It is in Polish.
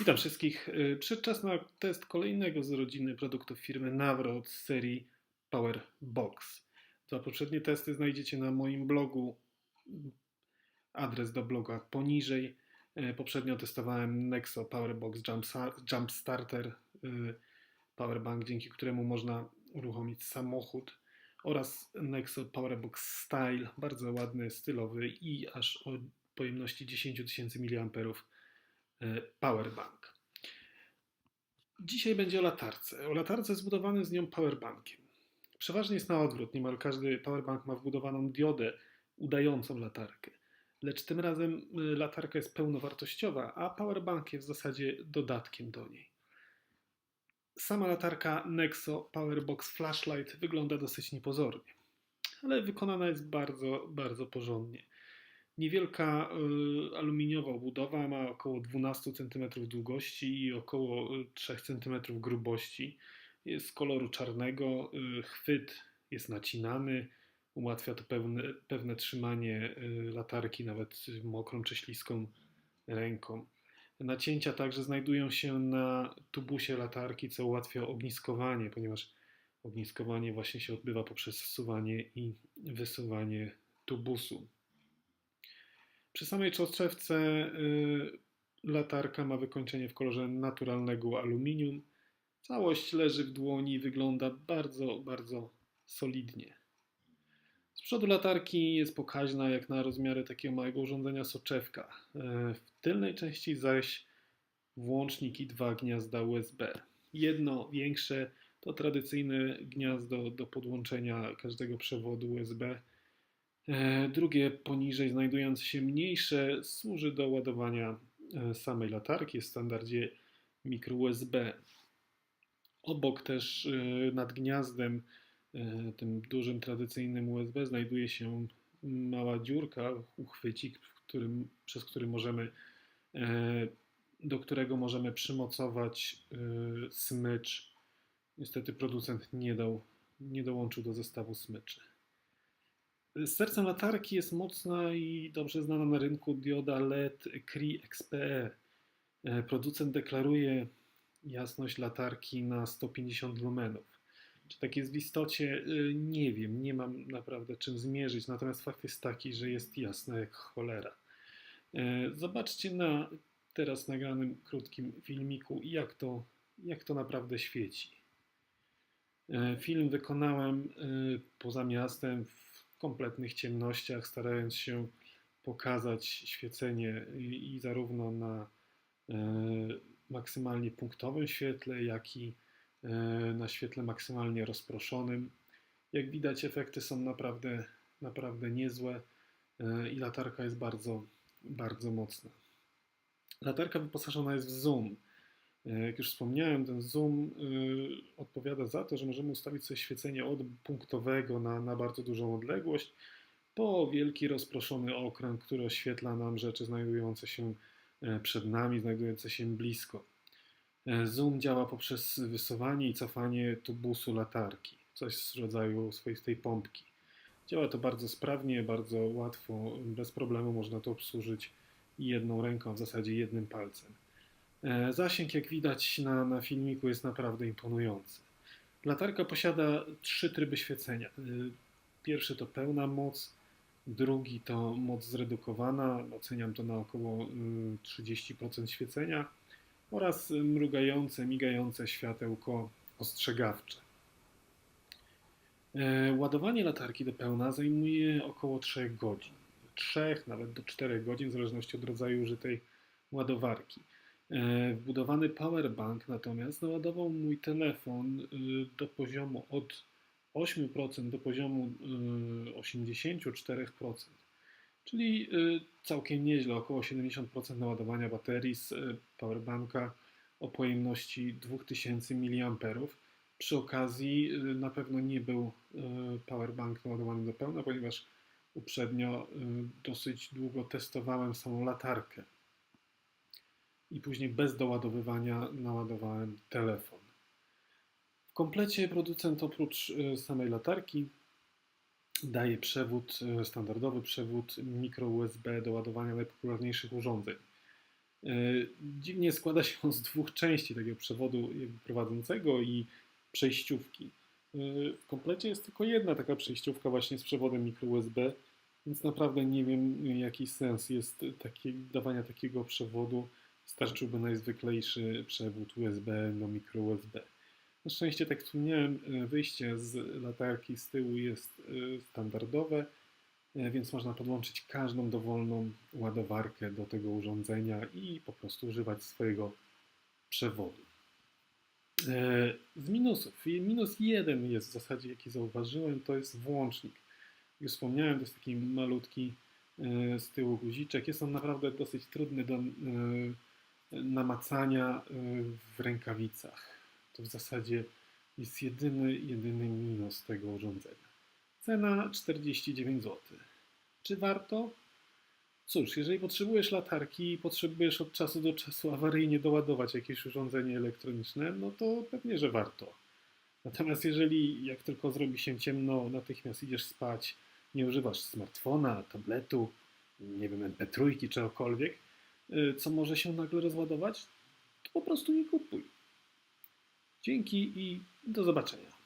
Witam wszystkich. Y, Przyszedł czas na test kolejnego z rodziny produktów firmy Nawrot z serii Power Box. Dwa poprzednie testy znajdziecie na moim blogu. Adres do bloga poniżej. Y, Poprzednio testowałem Nexo Powerbox Jump, Starter y, Powerbank, dzięki któremu można uruchomić samochód oraz Nexo Powerbox Style, bardzo ładny, stylowy i aż o pojemności 10 tysięcy mAh powerbank. Dzisiaj będzie o latarce. O latarce zbudowanym z nią powerbankiem. Przeważnie jest na odwrót. Niemal każdy powerbank ma wbudowaną diodę udającą latarkę. Lecz tym razem y, latarka jest pełnowartościowa, a powerbank jest w zasadzie dodatkiem do niej. Sama latarka Nexo Powerbox Flashlight wygląda dosyć niepozornie, ale wykonana jest bardzo, bardzo porządnie. Niewielka y, aluminiowa obudowa ma około 12 cm długości i około 3 cm grubości. Jest koloru czarnego, y, chwyt jest nacinany, ułatwia to pewne, pewne trzymanie y, latarki nawet mokrą czy śliską ręką. Nacięcia także znajdują się na tubusie latarki, co ułatwia ogniskowanie, ponieważ ogniskowanie właśnie się odbywa poprzez wsuwanie i wysuwanie tubusu. Przy samej czostrzewce y, latarka ma wykończenie w kolorze naturalnego aluminium. Całość leży w dłoni i wygląda bardzo, bardzo solidnie. Z przodu latarki jest pokaźna jak na rozmiary takiego małego urządzenia soczewka. Y, W tylnej części zaś włącznik i dwa gniazda USB. Jedno większe to tradycyjne gniazdo do podłączenia każdego przewodu USB Drugie poniżej znajdujące się mniejsze służy do ładowania e, samej latarki w standardzie mikro USB. Obok też e, nad gniazdem, e, tym dużym tradycyjnym USB, znajduje się mała dziurka, uchwycik, którym, przez który możemy, e, do którego możemy przymocować e, smycz. Niestety producent nie dał, nie dołączył do zestawu smyczy. Sercem latarki jest mocna i dobrze znana na rynku dioda LED Cree XPE. Producent deklaruje jasność latarki na 150 lumenów. Czy tak jest w istocie? E, Nie wiem, nie mam naprawdę czym zmierzyć, natomiast fakt jest taki, że jest jasna jak cholera. E, Zobaczcie na teraz nagranym krótkim filmiku, jak to, jak to naprawdę świeci. E, Film wykonałem poza miastem w kompletnych ciemnościach, starając się pokazać świecenie i, i zarówno na e, maksymalnie punktowym świetle, jak i e, na świetle maksymalnie rozproszonym. Jak widać, efekty są naprawdę, naprawdę niezłe e, i latarka jest bardzo, bardzo mocna. Latarka wyposażona jest w zoom. E, Jak już wspomniałem, ten zoom y, odpowiada za to, że możemy ustawić sobie świecenie od punktowego na, na bardzo dużą odległość po wielki rozproszony okręg, który oświetla nam rzeczy znajdujące się e, przed nami, znajdujące się blisko. E, Zoom działa poprzez wysuwanie i cofanie tubusu latarki, coś z rodzaju swoistej pompki. Działa to bardzo sprawnie, bardzo łatwo, bez problemu można to obsłużyć jedną ręką, w zasadzie jednym palcem. E, Zasięg, jak widać na, na filmiku, jest naprawdę imponujący. Latarka posiada trzy tryby świecenia. E, Pierwszy to pełna moc, drugi to moc zredukowana, oceniam to na około y, 30% świecenia oraz mrugające, migające światełko ostrzegawcze. E, Ładowanie latarki do pełna zajmuje około 3 godzin. 3 nawet do 4 godzin, w zależności od rodzaju użytej ładowarki. E, Wbudowany powerbank natomiast naładował mój telefon y, do poziomu od 8% do poziomu y, 84%, czyli y, całkiem nieźle, około 70% naładowania baterii z powerbanka o pojemności 2000 mAh. Przy okazji na pewno nie był powerbank naładowany do pełna, ponieważ uprzednio dosyć długo testowałem samą latarkę i później bez doładowywania naładowałem telefon. W komplecie producent oprócz y, samej latarki daje przewód, y, standardowy przewód mikro USB do ładowania najpopularniejszych urządzeń. E, Dziwnie składa się on z dwóch części takiego przewodu prowadzącego i przejściówki. W komplecie jest tylko jedna taka przejściówka właśnie z przewodem mikro USB, więc naprawdę nie wiem jaki sens jest takie, dawania takiego przewodu. Starczyłby najzwyklejszy przewód USB do mikro USB. Na szczęście, tak wspomniałem, e, wyjście z latarki z tyłu jest e, standardowe, e, więc można podłączyć każdą dowolną ładowarkę do tego urządzenia i po prostu używać swojego przewodu. Z minusów, minus jeden jest w zasadzie, jaki zauważyłem, to jest włącznik. Już wspomniałem, to jest taki malutki z tyłu guziczek. Jest on naprawdę dosyć trudny do namacania e, w rękawicach. To w zasadzie jest jedyny, jedyny minus tego urządzenia. Cena 49 zł. Czy warto? Cóż, jeżeli potrzebujesz latarki i potrzebujesz od czasu do czasu awaryjnie doładować jakieś urządzenie elektroniczne, no to pewnie, że warto. Natomiast jeżeli jak tylko zrobi się ciemno, natychmiast idziesz spać, nie używasz smartfona, tabletu, nie wiem, MP3, czegokolwiek, y, co może się nagle rozładować, to po prostu nie kupuj. Dzięki i do zobaczenia.